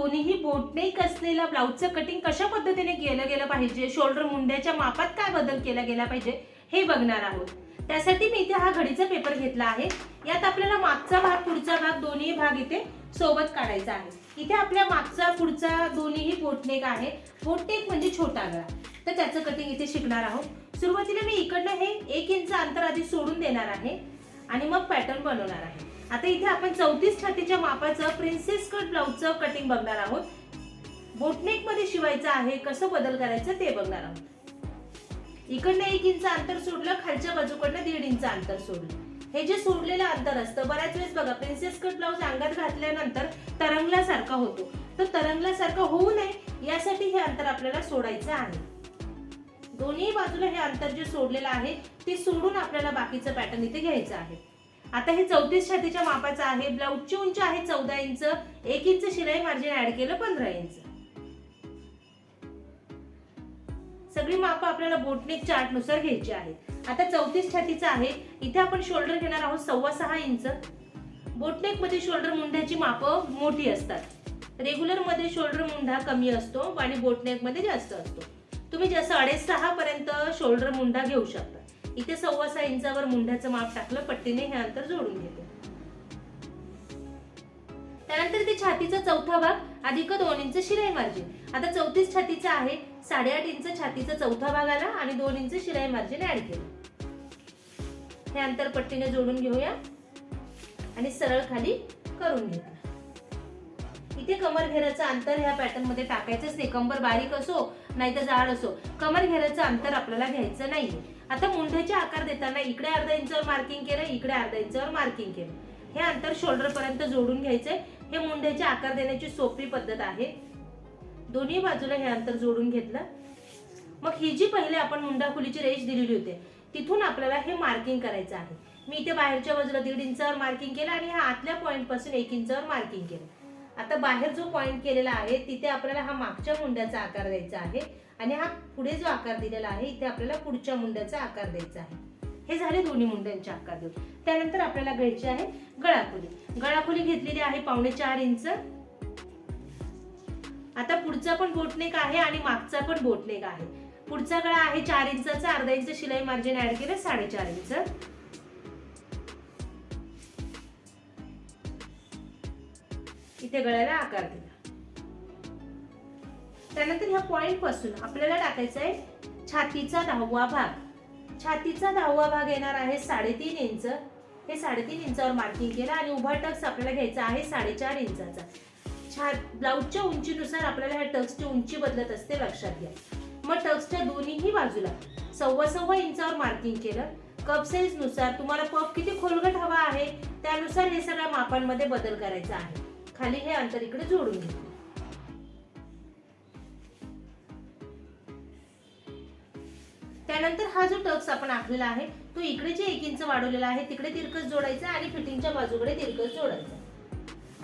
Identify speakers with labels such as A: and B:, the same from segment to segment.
A: दोन्हीही बोटनेक असलेला ब्लाऊजचं कटिंग कशा पद्धतीने केलं गेलं पाहिजे? शोल्डर मुंड्याच्या मापात काय बदल केला गेला पाहिजे? हे बघणार आहोत. त्यासाठी मी इथे हा घडीचा पेपर घेतला आहे. यात आपल्याला मागचा भाग पुढचा भाग दोन्ही भाग इथे सोबत काढायचा आहे. इथे आपल्या मागचा पुढचा दोन्हीही बोटनेक आहे? बोटनेक म्हणजे छोटा गळा. तर त्याचं कटिंग इथे शिकणार आहोत. सुरुवातीला मी इकडनं हे एक इंच अंतर आधी सोडून देणार आहे आणि मग पॅटर्न बनवणार आहे. आता इथे आपण चौतीस छातीच्या मापाचं प्रिन्सेस कट ब्लाऊजचं कटिंग बघणार आहोत. बोटनेकमध्ये शिवायचं आहे कसं बदल करायचं ते बघणार आहोत. इकडनं एक इंच अंतर सोडलं खालच्या बाजूकडनं दीड इंच अंतर सोडलं. हे जे सोडलेलं अंतर असतं बऱ्याच वेळेस बघा प्रिन्सेस कट ब्लाऊज अंगात घातल्यानंतर तरंगल्यासारखा होतो. तर तरंगल्यासारखा होऊ नये यासाठी हे अंतर आपल्याला सोडायचं आहे. दोन्ही बाजूला हे अंतर जे सोडलेलं आहे ते सोडून आपल्याला बाकीचं पॅटर्न इथे घ्यायचं आहे. आता हे चौतीस छातीच्या मापाचं आहे ब्लाऊजची उंची आहे चौदा इंच एक इंच शिलाई मार्जिन ऍड केलं पंधरा इंच. सगळी माप आपल्याला बोटनेक चार्टनुसार घ्यायची आहेत. आता चौतीस छातीचं आहे इथे आपण शोल्डर घेणार आहोत सव्वा सहा इंच. बोटनेकमध्ये शोल्डर मुंड्याची मापं मोठी असतात. रेग्युलरमध्ये शोल्डर मुंढा कमी असतो आणि बोटनेकमध्ये जास्त असतो. तुम्ही जसं अडीच सहा पर्यंत शोल्डर मुंडा घेऊ शकता. इथे सव्वा सहा इंचावर मुंड्याचं माप टाकलं पट्टीने हे अंतर जोडून घेते. त्यानंतर ते छातीचा चौथा भाग अधिक दोन इंच शिलाई मार्जिन आता चौतीस छातीचा आहे साडेआठ इंच छातीचा चौथा भाग आला आणि दोन इंच शिलाई मार्जिन ऍड केलं. हे अंतर पट्टीने जोडून घेऊया आणि सरळ खाली करून घेऊ इथे कमर घेराचं अंतर ह्या पॅटर्नमध्ये टाकायचंच नाही कंबर बारीक असो नाही तर जाड असो. कमर घेराचं अंतर आपल्याला घ्यायचं नाहीये. आता मुंढ्याचे आकार देताना इकडे अर्धा इंचावर मार्किंग केलं इकडे अर्धा इंचावर मार्किंग केलं. हे अंतर शोल्डर पर्यंत जोडून घ्यायचंय. हे मुंढ्याचे आकार देण्याची सोपी पद्धत आहे. दोन्ही बाजूला हे अंतर जोडून घेतलं. मग ही जी पहिले आपण मुंडा खोलीची रेष दिलेली होती तिथून आपल्याला हे मार्किंग करायचं आहे. मी इथे बाहेरच्या बाजूला दीड इंचावर मार्किंग केलं आणि हा आतल्या पॉईंटपासून एक इंचावर मार्किंग केलं. आता बाहेर जो पॉईंट केलेला आहे तिथे आपल्याला हा मागच्या मुंड्याचा आकार द्यायचा आहे आणि हा पुढे जो आकार दिलेला आहे इथे आपल्याला पुढच्या मुंड्याचा आकार द्यायचा आहे. हे झाले दोन्ही मुंड्यांचे आकार देऊन. त्यानंतर आपल्याला घ्यायची आहे गळाखोली. गळाखोली घेतलेली आहे पावणे चार इंच. आता पुढचा पण बोटनेक आहे आणि मागचा पण बोटनेक आहे. पुढचा गळा आहे चार इंचाचा अर्धा इंच शिलाई मार्जिन ऍड केलं साडेचार इंच. इथे गळ्याला आकार दिला. त्यानंतर ह्या पॉइंटपासून आपल्याला टाकायचा आहे छातीचा दहावा भाग. छातीचा दहावा भाग येणार आहे साडेतीन इंच. हे साडेतीन इंचावर मार्किंग केलं आणि उभा टक्स आपल्याला घ्यायचा आहे साडेचार इंचाचा. छा ब्लाऊजच्या उंचीनुसार आपल्याला ह्या टक्सची उंची बदलत असते लक्षात घ्या. मग टक्सच्या दोन्हीही बाजूला सव्वा सव्वा इंचावर मार्किंग केलं. कप साईजनुसार तुम्हाला पफ किती खोलगट हवा आहे त्यानुसार हे सगळ्या मापांमध्ये बदल करायचा आहे. खाली हे अंतर इकडे जोडून घेऊ त्यानंतर हा जो टक्स आपण आखलेला आहे तो इकडे जे एक इंच वाढवलेला आहे तिकडे तिरकस जोडायचा आणि फिटिंगच्या बाजूकडे तिरकस जोडायचा.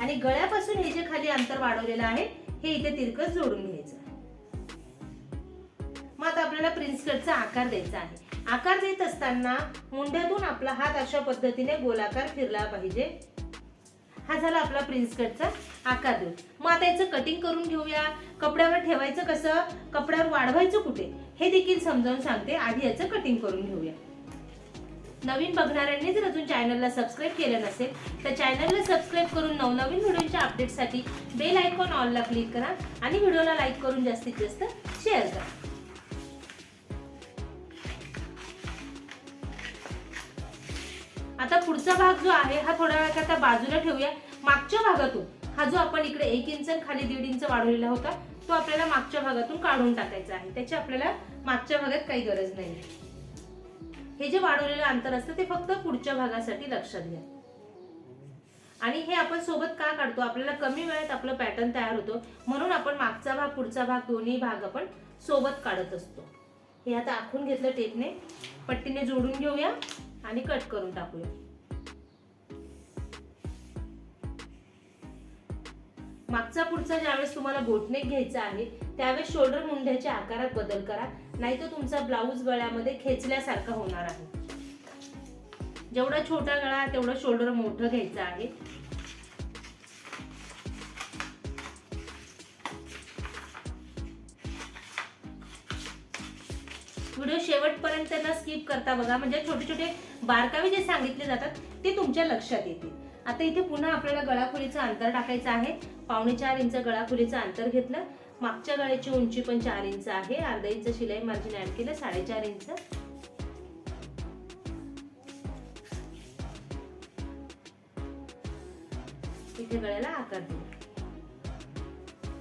A: आणि गळ्यापासून हे जे खाली अंतर वाढवलेलं आहे हे इथे तिरकस जोडून घ्यायचं. मग आता आपल्याला प्रिन्स कटचा आकार द्यायचा आहे. आकार देत असताना मुंड्यातून आपला हात अशा पद्धतीने गोलाकार फिरला पाहिजे. हा झाला आपला प्रिन्स कटचा आकार देऊ मग आता याचं कटिंग करून घेऊया. कपड्यावर ठेवायचं कसं? कपड्यावर वाढवायचं कुठे? हे देखील समजावून सांगते. आधी याचं कटिंग करून घेऊया. नवीन बघणाऱ्यांनी जर अजून चॅनलला सबस्क्राईब केलं नसेल तर चॅनलला सबस्क्राईब करून नवनवीन व्हिडिओच्या अपडेटसाठी बेल आयकॉन ऑलला क्लिक करा आणि व्हिडिओला लाईक करून जास्तीत जास्त शेअर करा. आता पुढचा भाग जो आहे हा थोड्या वेळाकरता बाजूला ठेवूया. मागच्या भागातून हा जो आपण इकडे एक इंच खाली दीड इंच वाढवलेला होता तो आपल्याला मागच्या भागातून काढून टाकायचा आहे. त्याची आपल्याला मागच्या भागात काही गरज नाही. हे जे वाढवलेलं अंतर असतं ते फक्त पुढच्या भागासाठी लक्षात घ्या. आणि हे आपण सोबत का काढतो? आपल्याला कमी वेळात आपलं पॅटर्न तयार होतो. म्हणून आपण मागचा भाग पुढचा भाग दोन्ही भाग आपण सोबत काढत असतो. हे आता आखून घेतलं टेपने पट्टीने जोडून घेऊया. आणि कट करून टाकूया. मागचा पुढचा ज्यावेळेस तुम्हाला बोटनेक घ्यायचा आहे त्यावेळेस शोल्डर मुंड्याच्या आकारात बदल करा नाही तर तुमचा ब्लाऊज गळ्यामध्ये खेचल्यासारखा होणार आहे. जेवढा छोटा गळा तेवढं शोल्डर मोठं घ्यायचं आहे. व्हिडिओ शेवटपर्यंत न स्किप करता बघा. म्हणजे छोटे छोटे बारकावे जे सांगितले जातात ते तुमच्या लक्षात येतील. आता इथे पुन्हा आपल्याला गळाखोलीचं अंतर टाकायचं आहे. पावणे चार इंच गळाखोलीचं अंतर घेतलं. मागच्या गळ्याची उंची पण चार इंच आहे. अर्धा इंच शिलाई मार्जिन ऍड केलं साडेचार इंच. इथे गळ्याला आकार दिला.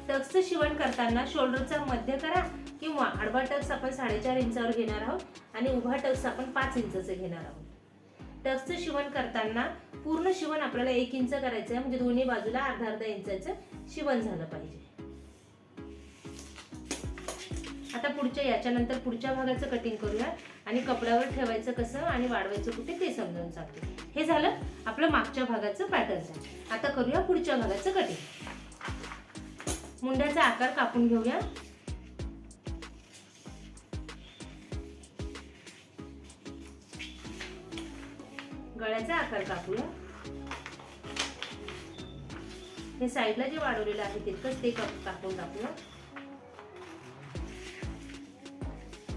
A: टक्सचं शिवण करताना शोल्डरचा मध्य करा. किंवा आडवा टक्स आपण साडेचार इंचावर घेणार आहोत आणि उभा टक्स आपण पाच इंचाचं घेणार आहोत. टक्सचं शिवण करताना पूर्ण शिवण आपल्याला एक इंच करायचं आहे म्हणजे दोन्ही बाजूला अर्धा अर्धा इंचाचं शिवण झालं पाहिजे. आता पुढच्या याच्यानंतर पुढच्या भागाचं कटिंग करूया आणि कपड्यावर ठेवायचं कसं आणि वाढवायचं कुठे ते समजावून सांगते. हे झालं आपलं मागच्या भागाचं पॅटर्न आता करूया पुढच्या भागाचं कटिंग मुंड्याचा आकार कापून घेऊया. गळ्याचा आकार कापूया. हे साईडला जे वाढवलेलं आहे तितकंच ते कापून टाकूया.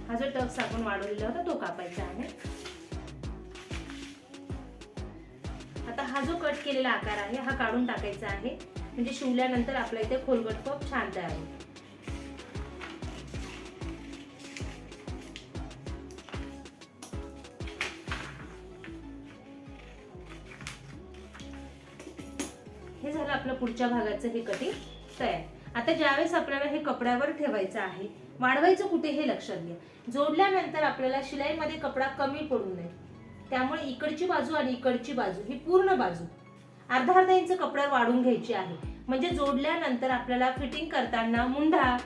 A: हा जो टक्स आपण वाढवलेला होता तो कापायचा आहे. आता हा जो कट केलेला आकार आहे हा काढून टाकायचा आहे. म्हणजे शिवल्यानंतर आपल्या इथे खोलगट टॉप छान तयार होईल हे झालं आपलं पुढच्या भागाचं हे कटिंग तयार. आता ज्यावेळेस आपल्याला हे कपड्यावर ठेवायचं आहे वाढवायचं कुठे हे लक्षात घ्या. जोडल्यानंतर आपल्याला शिलाईमध्ये कपडा कमी पडू नये. त्यामुळे इकडची बाजू आणि इकडची बाजू ही पूर्ण बाजू अर्धा अर्धा इंच कपड्यावर वाढून घ्यायची आहे. म्हणजे जोडल्यानंतर आपल्याला फिटिंग करताना मुंढा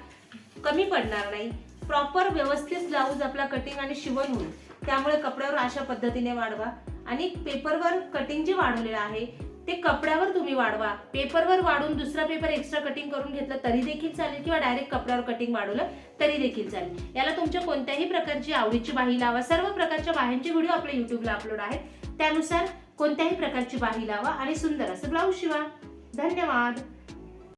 A: कमी पडणार नाही. प्रॉपर व्यवस्थित ब्लाऊज आपला कटिंग आणि शिवण होईल. त्यामुळे कपड्यावर अशा पद्धतीने वाढवा. आणि पेपरवर कटिंग जे वाढवलेलं आहे ते कपड्यावर तुम्ही वाढवा. पेपरवर वाढून दुसरा पेपर एक्स्ट्रा कटिंग करून घेतलं तरी देखील चालेल किंवा डायरेक्ट कपड्यावर कटिंग वाढवलं तरी देखील चालेल. याला तुमच्या कोणत्याही प्रकारची आवडीची बाही लावा. सर्व प्रकारच्या बाह्यांचे व्हिडिओ आपल्या युट्यूबला अपलोड आहेत. त्यानुसार कोणत्याही प्रकारची बाही लावा आणि सुंदर असं ब्लाऊज शिवा. धन्यवाद.